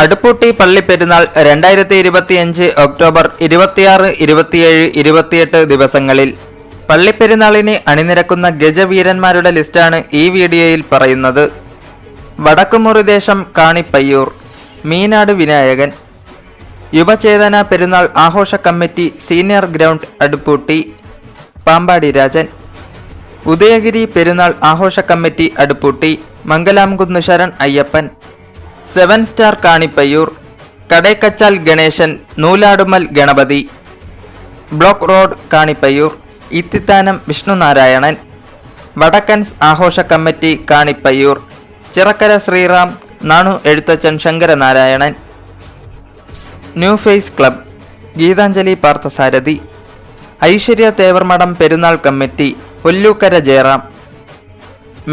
അടുപ്പൂട്ടി പള്ളിപ്പെരുന്നാൾ രണ്ടായിരത്തി ഇരുപത്തിയഞ്ച് ഒക്ടോബർ ഇരുപത്തിയാറ് ഇരുപത്തിയേഴ് ഇരുപത്തിയെട്ട് ദിവസങ്ങളിൽ. പള്ളിപ്പെരുന്നാളിനെ അണിനിരക്കുന്ന ഗജവീരന്മാരുടെ ലിസ്റ്റാണ് ഈ വീഡിയോയിൽ പറയുന്നത്. വടക്കുമുറിദേശം കാണിപ്പയ്യൂർ. മീനാട് വിനായകൻ. യുവചേതന പെരുന്നാൾ ആഘോഷ committee senior ground Aduputty. Pampady Rajan. Udayagiri പെരുന്നാൾ ആഘോഷ committee Aduputty. Mangalamkunnu Sharan Ayyappan. Seven star Kanippayyur Kadekkachal Ganeshan Nooladumal Ganapathi. Block road Kanippayyur Ithithanam Vishnunarayanan. Vadakkans ആഘോഷ committee Kanippayyur. Chirakkara Sreeram Nanu Ezhuthachan Sankaranarayanan. New face club Geethanjali Parthasarathy. Aishwarya Thevarmadam പെരുന്നാൾ committee Ollukkara Jayaram.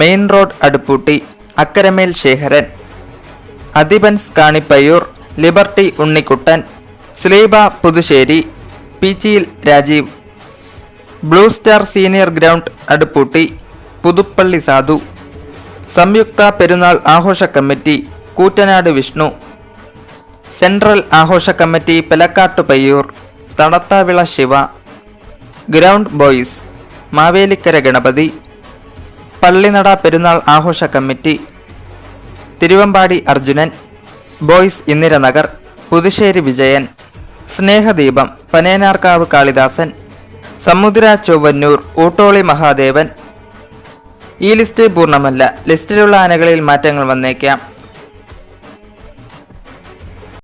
Main road Aduputty Akkaramel Sekharan. Adhipans Kanippayyur liberty Unnikuttan Sleeba Puthussery പീച്ചിയിൽ Rajeev blue star senior ground Aduputty Puthuppally Sadhu സംയുക്ത പെരുന്നാൾ ആഘോഷ committee Koottanad Vishnu central ആഘോഷ committee Pelakkattupayyur Thanathavila Shiva ground boys Mavelikkara Ganapathi Pallinada പെരുന്നാൾ ആഘോഷ committee Thiruvambady Arjunan boys Indiranagar Puthussery Vijayan Snehadeepam Panenarkavu Kalidasan Samudra Chowwannur Oottoli Mahadevan. ഈ list പൂർണമല്ല. ലിസ്റ്റിലുള്ള ആനകളിൽ മാറ്റങ്ങൾ വന്നേക്കാം.